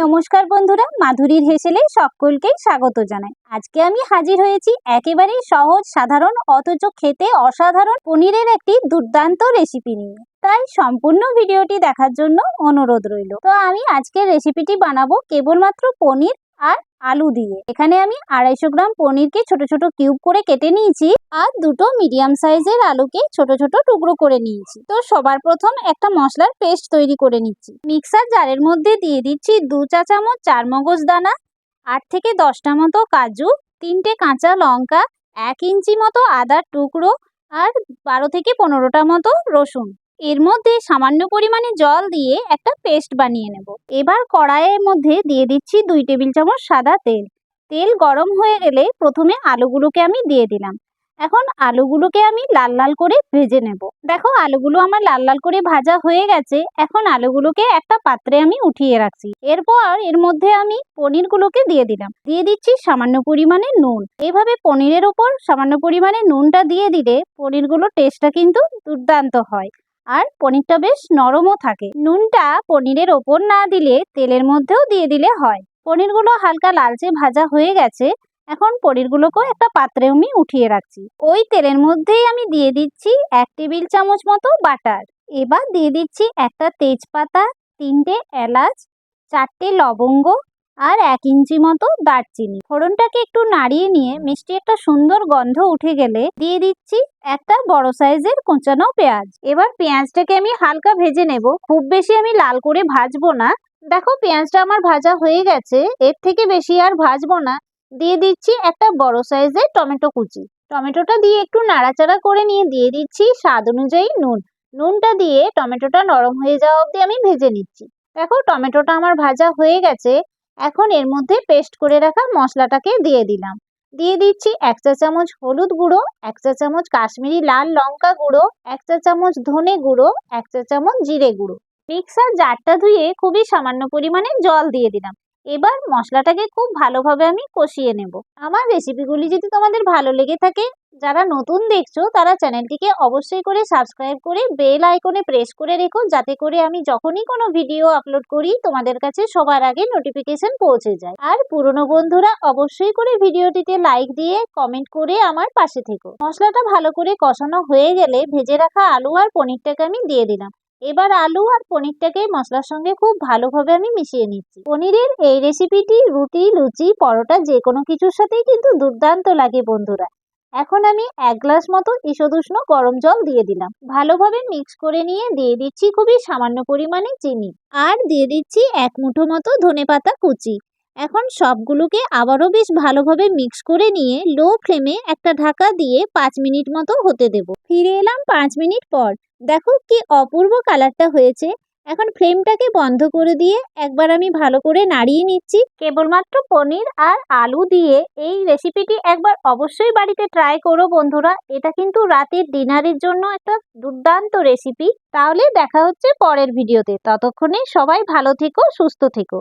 নমস্কার বন্ধুরা, মাধুরীর হেসেলে সকলকে স্বাগত জানাই। আজকে আমি হাজির হয়েছি একেবারেই সহজ, সাধারণ, অথচ খেতে অসাধারণ পনিরের একটি দুর্দান্ত রেসিপি নিয়ে। তাই সম্পূর্ণ ভিডিওটি দেখার জন্য অনুরোধ রইল। তো আমি আজকের রেসিপিটি বানাবো কেবলমাত্র পনির আর আলু দিয়ে। এখানে আমি আড়াইশো গ্রাম পনিরকে ছোট ছোট কিউব করে কেটে নিয়েছি আর দুটো মিডিয়াম সাইজের আলুকে ছোট ছোট টুকরো করে নিয়েছি। তো সবার প্রথম একটা মশলার পেস্ট তৈরি করে নিচ্ছি। মিক্সার জারের মধ্যে দিয়ে দিচ্ছি দু চা চামচ চার মগজ দানা, আট থেকে দশটা মতো কাজু, তিনটে কাঁচা লঙ্কা, এক ইঞ্চি মতো আদার টুকরো আর বারো থেকে পনেরোটা মতো রসুন। এর মধ্যে সামান্য পরিমাণে জল দিয়ে একটা পেস্ট বানিয়ে নেব। এবার কড়াইয়ের মধ্যে দিয়ে দিচ্ছি দুই টেবিল চামচ সাদা তেল। তেল গরম হয়ে গেলে প্রথমে আলুগুলোকে আমি দিয়ে দিলাম। এখন আলুগুলোকে আমি লাল লাল করে ভেজে নেব। দেখো, আলুগুলো আমার লাল লাল করে ভাজা হয়ে গেছে। এখন আলুগুলোকে একটা পাত্রে আমি উঠিয়ে রাখছি। এরপর এর মধ্যে আমি পনিরগুলোকে দিয়ে দিলাম। দিয়ে দিচ্ছি সামান্য পরিমাণে নুন। এইভাবে পনিরের ওপর সামান্য পরিমাণে নুনটা দিয়ে দিলে পনিরগুলোর টেস্টটা কিন্তু দুর্দান্ত হয়। আর পনিরটা বেশ নরমও থাকে। নুনটা পনিরের ওপর না দিলে তেলের মধ্যেও দিয়ে দিলে হয়। পনিরগুলো হালকা লালচে ভাজা হয়ে গেছে, এখন পনিরগুলোকেও একটা পাত্রে আমি উঠিয়ে রাখছি। ওই তেলের মধ্যেই আমি দিয়ে দিচ্ছি এক টেবিল চামচ মতো বাটার। এবার দিয়ে দিচ্ছি একটা তেজপাতা, তিনটে এলাচ, চারটে লবঙ্গ আর এক ইঞ্চি মতো দারচিনি। ফোড়নটাকে একটু নাড়িয়ে নিয়ে মিষ্টি একটা সুন্দর গন্ধ উঠে গেলে দিয়ে দিচ্ছি একটা বড় সাইজের কোঁচানো পেঁয়াজ। এবার পেঁয়াজটাকে আমি হালকা ভেজে নেব। খুব বেশি আমি লাল করে ভাজবো না। দেখো পেঁয়াজটা আমার ভাজা হয়ে গেছে। এর থেকে বেশি আর ভাজবো না। দিয়ে দিচ্ছি একটা বড় সাইজের টমেটো কুচি। টমেটোটা দিয়ে একটু নাড়াচাড়া করে নিয়ে দিয়ে দিচ্ছি স্বাদ অনুযায়ী নুন। নুনটা দিয়ে টমেটোটা নরম হয়ে যাওয়া অবধি আমি ভেজে নিচ্ছি। দেখো টমেটোটা আমার ভাজা হয়ে গেছে। এখন এর মধ্যে পেস্ট করে রাখা মশলাটাকে দিয়ে দিলাম। দিয়ে দিচ্ছি এক চা চামচ হলুদ গুঁড়ো, এক চা চামচ কাশ্মীরি লাল লঙ্কা গুঁড়ো, এক চা চামচ ধনে গুঁড়ো, এক চা চামচ জিরে গুঁড়ো। মিক্সার জারটা ধুয়ে খুবই সামান্য পরিমাণে জল দিয়ে দিলাম। এবার মশলাটাকে খুব ভালোভাবে আমি কষিয়ে নেব। আমার রেসিপিগুলি যদি তোমাদের ভালো লেগে থাকে, যারা নতুন দেখছ, তারা চ্যানেলটিকে অবশ্যই করে সাবস্ক্রাইব করে বেল আইকনে প্রেস করে রেখো, যাতে করে আমি যখনই কোনো ভিডিও আপলোড করি, তোমাদের কাছে সবার আগে নোটিফিকেশন পৌঁছে যায়। আর পুরনো বন্ধুরা অবশ্যই করে ভিডিওটিতে লাইক দিয়ে কমেন্ট করে আমার পাশে থেকো। মশলাটা ভালো করে কষানো হয়ে গেলে ভেজে রাখা আলু আর পনিরটাকে আমি দিয়ে দিলাম। এবার আলু আর পনিরটাকে মশলার সঙ্গে খুব ভালোভাবে আমি মিশিয়ে নিচ্ছি। পনিরের এই রেসিপিটি রুটি, লুচি, পরোটা যে কোনো কিছুর সাথেই কিন্তু দুর্দান্ত লাগে বন্ধুরা। এখন আমি এক গ্লাস মতো ইসদুষ্ণ গরম জল দিয়ে দিলাম। ভালোভাবে মিক্স করে নিয়ে দিয়ে দিচ্ছি খুবই সামান্য পরিমাণে চিনি। আর দিয়ে দিচ্ছি এক মুঠো মতো ধনে পাতা কুচি। এখন সবগুলোকে আবারও বেশ ভালোভাবে মিক্স করে নিয়ে লো ফ্লেমে একটা ঢাকা দিয়ে পাঁচ মিনিট মতো হতে দেব। ফিরে এলাম পাঁচ মিনিট পর। দেখো কি অপূর্ব কালারটা হয়েছে। এখন ফ্লেমটাকে বন্ধ করে দিয়ে একবার আমি ভালো করে নাড়িয়ে নিচ্ছি। কেবলমাত্র পনির আর আলু দিয়ে এই রেসিপিটি একবার অবশ্যই বাড়িতে ট্রাই করো বন্ধুরা। এটা কিন্তু রাতের ডিনারের জন্য একটা দুর্দান্ত রেসিপি তাহলে দেখা হচ্ছে পরের ভিডিওতে ততক্ষণে সবাই ভালো থেকো, সুস্থ থেকো।